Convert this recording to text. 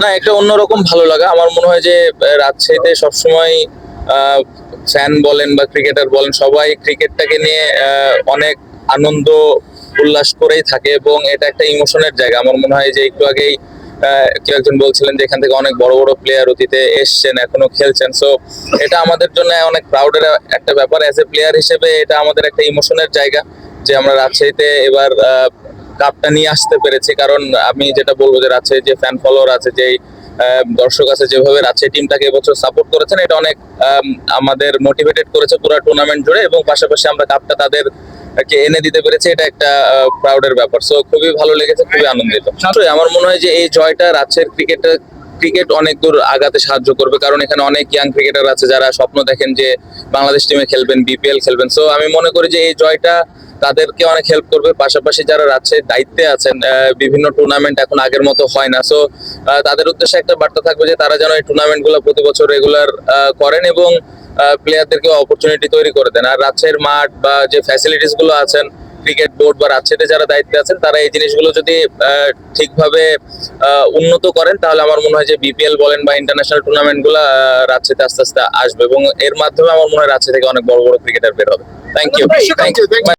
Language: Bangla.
না একটা অন্যরকম ভালো লাগা। আমার মনে হয় যে রাজশাহীতে সবসময় ফ্যান বলেন বা ক্রিকেটার বলেন, সবাই ক্রিকেটটাকে নিয়ে অনেক আনন্দ, উল্লাস করেই থাকে এবং এটা একটা ইমোশনের জায়গা। আমার মনে হয় যে, একটু আগেই কেউ একজন বলছিলেন যে, এখান থেকে অনেক বড় বড় প্লেয়ার অতীতে এসছেন, এখনও খেলছেন। সো এটা আমাদের জন্য অনেক প্রাউডের একটা ব্যাপার। অ্যাজ এ প্লেয়ার হিসেবে এটা আমাদের একটা ইমোশনের জায়গা যে, আমরা রাজশাহীতে এবার কাপটা নিয়ে আসতে পেরেছি। কারণ আমি যেটা বলব যে রাজশাহী যে ফ্যান ফলোয়ার আছে যে দর্শক আছে যেভাবে রাজশাহী টিমটাকে এবছর সাপোর্ট করেছেন এটা অনেক আমাদের মোটিভেটেড করেছে পুরো টুর্নামেন্ট জুড়ে এবং পাশাপাশি আমরা কাপটা তাদের কে এনে দিতে পেরেছি। এটা একটা প্রাউডের ব্যাপার। সো খুবই ভালো লেগেছে খুবই আনন্দিত। অবশ্যই আমার মনে হয় যে এই জয়টা রাজশাহীর ক্রিকেটের ক্রিকেট অনেক দূর আগাতে সাহায্য করবে, কারণ এখানে অনেক ইয়াং ক্রিকেটার আছে যারা স্বপ্ন দেখেন যে বাংলাদেশ টিমে খেলবেন বিপিএল খেলবেন। সো আমি মনে করি যে এই জয়টা তাদেরকে অনেক হেল্প করবে। পাশাপাশি যারা রাজশাহীর দায়িত্বে আছেন বিভিন্ন টুর্নামেন্ট এখন আগের মতো হয় না। সো তাদের উদ্দেশ্যে একটা বার্তা থাকবে যে তারা যেন এই টুর্নামেন্টগুলো প্রতি বছর রেগুলার করেন এবং প্লেয়ারদেরকে অপরচুনিটি তৈরি করে দেন। আর রাজশাহীর মাঠ বা যে ফ্যাসিলিটিসগুলো আছেন ক্রিকেট বোর্ড বা রাজশাহীতে যারা দায়িত্বে আছেন তারা এই জিনিসগুলো যদি আহ, ঠিকভাবে উন্নত করেন তাহলে আমার মনে হয় যে বিপিএল বলেন বা ইন্টারন্যাশনাল টুর্নামেন্টগুলো রাজশাহীতে আস্তে আস্তে আসবে এবং এর মাধ্যমে আমার মনে হয় রাজশাহী থেকে অনেক বড় বড় ক্রিকেটার বের হবে। Thank you thank you